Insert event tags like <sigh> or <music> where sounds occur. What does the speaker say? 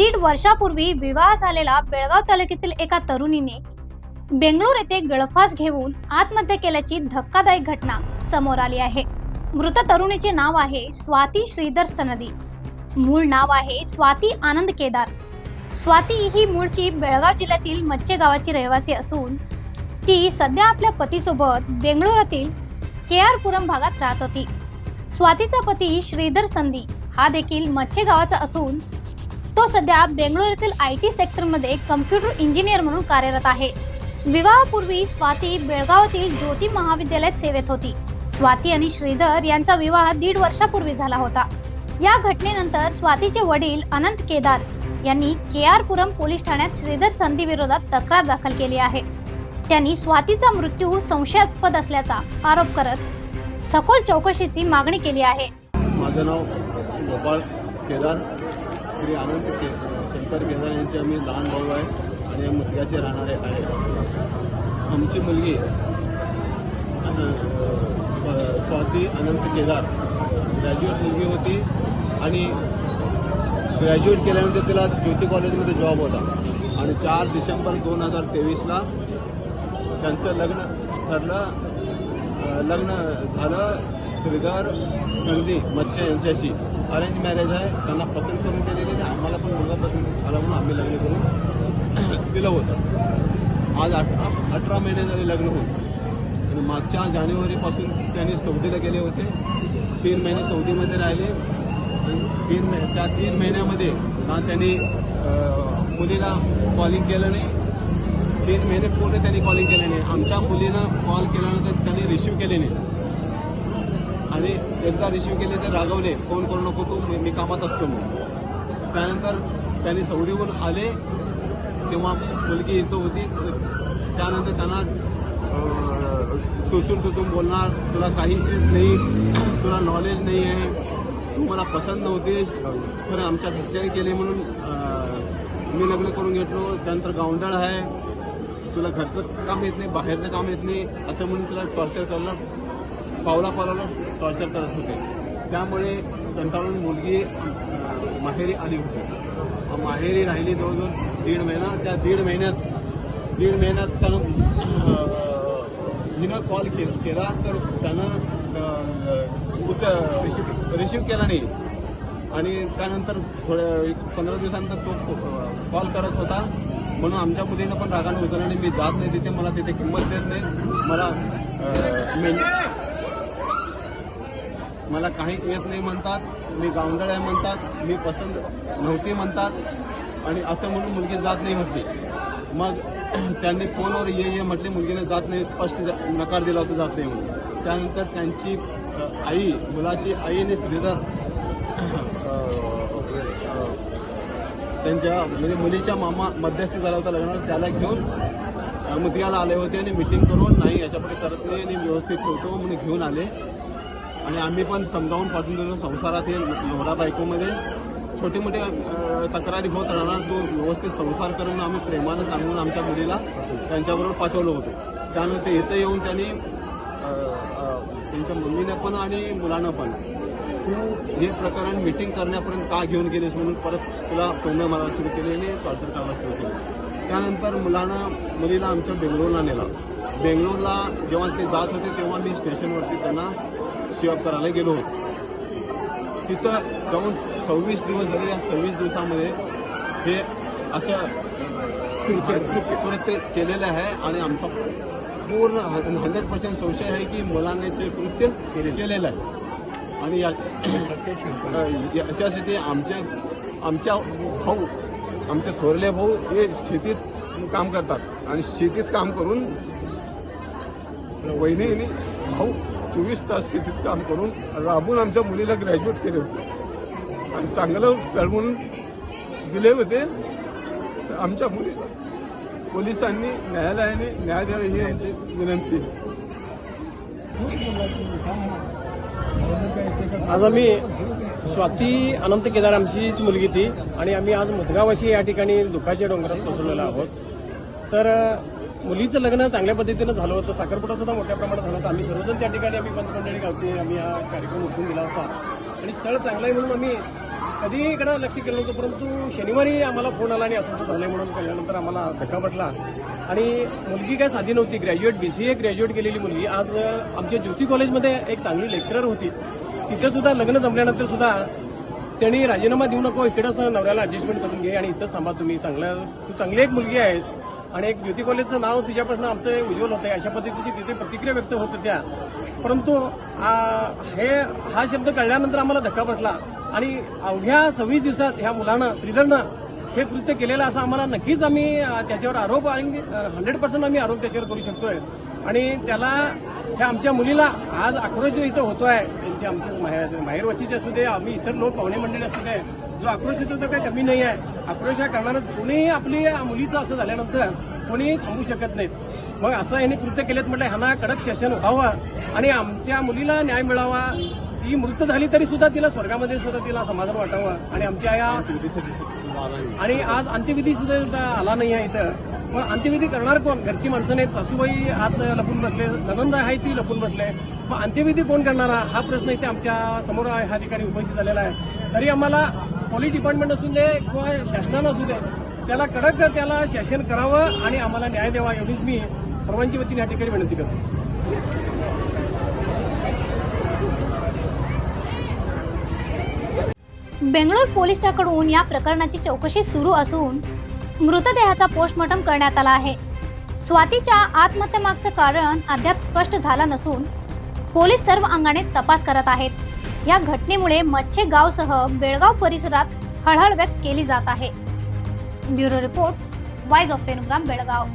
दीड वर्षापूर्वी विवाह झालेला बेळगाव तालुक्यातील एका तरुणीने बेंगळूर येथे गळफास घेऊन आत्महत्या केल्याची धक्कादायक घटना समोर आली आहे. मृत तरुणीचे नाव आहे स्वाती श्रीधर सनदी. मूळ नाव आहे स्वाती आनंद केदार. स्वाती ही मूळची बेळगाव जिल्ह्यातील मच्छे गावाची रहिवासी असून ती सध्या आपल्या पतीसोबत बेंगळुरातील के आर पुरम भागात राहत होती. स्वातीचा पती श्रीधर संधी हा देखील मच्छे गावाचा असून तो सध्या बेंगळुरू येथील आय टी सेक्टरमध्ये कम्प्युटर इंजिनियर म्हणून कार्यरत आहे. विवाहापूर्वी स्वाती बेळगावातील ज्योती महाविद्यालयात सेवेत होती. स्वाती आणि श्रीधर यांचा विवाह दीड वर्षापूर्वी झाला होता. या घटनेनंतर स्वातीचे वडील अनंत केदार यांनी के आर पुरम पोलीस ठाण्यात श्रीधर संधी विरोधात तक्रार दाखल केली आहे. त्यांनी स्वातीचा मृत्यू संशयास्पद असल्याचा आरोप करत सखोल चौकशीची मागणी केली आहे. माझं नाव गोपाळ केदार. श्री आनंद के शंकर केदार यांचे आम्ही लहान भाऊ आहे आणि या मुलग्याचे राहणारे आहे. आमची मुलगी स्वाती अनंत केदार ग्रॅज्युएट मुलगी होती आणि ग्रॅज्युएट केल्यानंतर तिला ज्योती कॉलेजमध्ये जॉब होता. आणि चार डिसेंबर दोन हजार तेवीसला त्यांचं लग्न ठरलं लग्न झालं. श्रीधर संधी मच्छे यांच्याशी अरेंज मॅरेज आहे. त्यांना पसंत करून दिलेली आणि आम्हाला पण मुलगा पसंत आला म्हणून आम्ही लग्न करून दिलं होतं. आज अठरा अठरा महिने झाले लग्न होऊन. आणि मागच्या जानेवारीपासून त्यांनी सौदीला गेले होते. तीन महिने सौदीमध्ये राहिले. तीन महिने त्या तीन महिन्यामध्ये ना त्यांनी मुलीला कॉलिंग केलं नाही. तीन महिने पूर्ण त्यांनी कॉलिंग केले नाही. आमच्या मुलीनं कॉल केल्यानंतर त्यांनी रिसिव्ह केले नाही. आणि एकदा रिसिव्ह केले ते रागवले. फोन करू नको तू मी- मी कामात असतो म्हणून. त्यानंतर त्यांनी सौदीहून आले. तेव्हा मुलगी इथं होती. त्यानंतर त्यांना टुचून टुचून बोलणार तुला काही नाही. तुला नॉलेज नाही आहे. तू मला पसंत नव्हतीस. तर आमच्या घरच्याने केले म्हणून मी लग्न करून घेतलो. त्यानंतर गावंडळ आहे. तुला घरचं काम येत नाही बाहेरचं काम येत नाही. असं म्हणून तुला टॉर्चर करलं पावला पावलाला टॉर्चर करत होते. त्यामुळे कंटाळून मुलगी माहेरी आली होती. माहेरी राहिली जवळजवळ दीड महिना. त्या दीड महिन्यात दीड महिन्यात त्यानं हिनं कॉल के केला तर त्यानं उच रिसिव्ह केला नाही. आणि त्यानंतर थोड्या एक पंधरा दिवसानंतर तो कॉल करत होता. म्हणून आमच्या मुलीनं पण रागाने उचलला आणि मी जात नाही तिथे मला तिथे किंमत देत नाही. मला मला काही येत नाही म्हणतात मी गावंडळ आहे म्हणतात मी पसंत नव्हती म्हणतात आणि असं म्हणून मुलगी जात नाही म्हटली. मग <clears throat> त्यांनी फोनवर ये ये म्हटले मुलगीने जात नाही स्पष्ट नकार दिला होता जात नाही म्हणून. त्यानंतर त्यांची आई मुलाची आईने श्रीधर त्यांच्या म्हणजे मुलीच्या मामा मध्यस्थी झाला होता लग्नाला त्याला घेऊन अ, आले होते आणि मिटिंग करून नाही याच्यापुढे करत नाही आणि व्यवस्थित ठेवतो म्हणून घेऊन आले. आणि आम्ही पण समजावून पाठवून दिलो संसारातील नवरा बायकोमध्ये. छोटे मोठे तक्रारी होत राहणार तो व्यवस्थित संसार करून आम्ही प्रेमानं सांगून आमच्या मुलीला त्यांच्याबरोबर पाठवलं होतं. त्यानंतर इथं येऊन त्यांनी त्यांच्या मम्मीने पण आणि मुलानं पण तू हे प्रकरण मिटिंग करण्यापर्यंत का घेऊन गेलीस म्हणून परत तुला टोमणं मारायला सुरू केले आणि टॉर्चर करायला सुरू केले. त्यानंतर मुलानं मुलीला आमच्या बेंगलोरला नेला. बेंगलोरला जेव्हा ते जात होते तेव्हा मी स्टेशनवरती त्यांना शिवप करायला गेलो होतो. तिथं जाऊन सव्वीस दिवस झाले या सव्वीस दिवसामध्ये हे असं कृत्य केलेलं आहे आणि आमचा पूर्ण हंड्रेड पर्सेंट संशय आहे की मुलांनी ते कृत्य केलेलं. आहे. आणि या याच्यासाठी आमचे आमच्या भाऊ आमचे थोरले भाऊ हे शेतीत काम करतात आणि शेतीत काम करून वहिनी भाऊ चोवीस तास शेतीत काम करून राबून आमच्या मुलीला ग्रॅज्युएट केले होते आणि चांगलं स्थळ म्हणून दिले होते तर आमच्या मुलीला पोलिसांनी न्यायालयाने न्याय द्यावे ही यांची विनंती आहे. आज आम्ही स्वाती अनंत केदार आमचीच मुलगी ती आणि आम्ही आज मुदगावाशी या ठिकाणी दुखाच्या डोंगरात बसवलेलो आहोत. तर मुलीचं लग्न चांगल्या पद्धतीनं झालं होतं. साखरपुडा सुद्धा मोठ्या प्रमाणात झाला होता. आम्ही सर्वजण त्या ठिकाणी आम्ही पंचमंडळी गावचे आम्ही हा कार्यक्रम उठून दिला होता. आणि स्थळ चांगलं आहे म्हणून आम्ही कधीही इकडं लक्ष केलं नव्हतं परंतु शनिवारी आम्हाला फोन आला आणि असं असं म्हणून कळल्यानंतर आम्हाला धक्का बसला. आणि मुलगी काय साधी नव्हती ग्रॅज्युएट बीसीए ग्रॅज्युएट केलेली मुलगी. आज आमच्या ज्योती कॉलेजमध्ये एक चांगली लेक्चरर होती. तिथे सुद्धा लग्न जमल्यानंतर सुद्धा त्यांनी राजीनामा देऊ नको इकडंच नवऱ्याला ऍडजस्टमेंट करून घे आणि इथंच थांबा तुम्ही. चांगलं तू चांगली एक मुलगी आहेस. आणि एक ज्योती कॉलेजचं नाव तिच्यापासून आमचं उज्ज्वल होतं अशा पद्धतीची तिथे प्रतिक्रिया व्यक्त होत होत्या. परंतु हे हा शब्द कळल्यानंतर आम्हाला धक्का बसला. आणि अवघ्या सव्वीस दिवसात ह्या मुलानं श्रीधरनं हे कृत्य केलेलं असं आम्हाला नक्कीच आम्ही त्याच्यावर आरोप हंड्रेड पर्सेंट आम्ही आरोप त्याच्यावर करू शकतोय. आणि त्याला ह्या आमच्या मुलीला आज आक्रोश जो इथं होतोय. त्यांचे आमचे माहेर असू दे आम्ही इतर लोक पाहुणे मंडळी असू दे जो आक्रोश येतो तो काही कमी नाही आहे. आक्रोश हा करणारच कोणीही आपली मुलीचं असं झाल्यानंतर कोणीही थांबू शकत नाही. मग असं यांनी कृत्य केलेत म्हटलं ह्यांना कडक शासन व्हावं आणि आमच्या मुलीला न्याय मिळावा. ती मृत झाली तरी सुद्धा तिला स्वर्गामध्ये सुद्धा तिला समाधान वाटावं आणि आमच्या या आणि आज अंत्यविधी सुद्धा आला नाही आहे इथं. मग अंत्यविधी करणार कोण? घरची माणसं नाहीत. सासूबाई आत लपून बसले ननंद आहे ती लपून बसले. मग अंत्यविधी कोण करणार? हा प्रश्न इथे आमच्यासमोर ह्या ठिकाणी उपस्थित झालेला आहे. तरी आम्हाला पोलीस डिपार्टमेंट असू दे किंवा शासनानं असू दे त्याला कडक त्याला शासन करावं आणि आम्हाला न्याय द्यावा एवढीच मी सर्वांची वतीने या ठिकाणी विनंती करतो. बेंगळूर पोलिसांकडून या प्रकरणाची चौकशी सुरू असून मृतदेहाचा पोस्टमॉर्टम करण्यात आला आहे. स्वातीच्या आत्महत्येमागचं कारण अद्याप स्पष्ट झालं नसून पोलीस सर्व अंगाने तपास करत आहेत. या घटनेमुळे मच्छे गावसह बेळगाव परिसरात हळहळ व्यक्त केली जात आहे. ब्युरो रिपोर्ट वाईज ऑफ पेनुग्राम बेळगाव.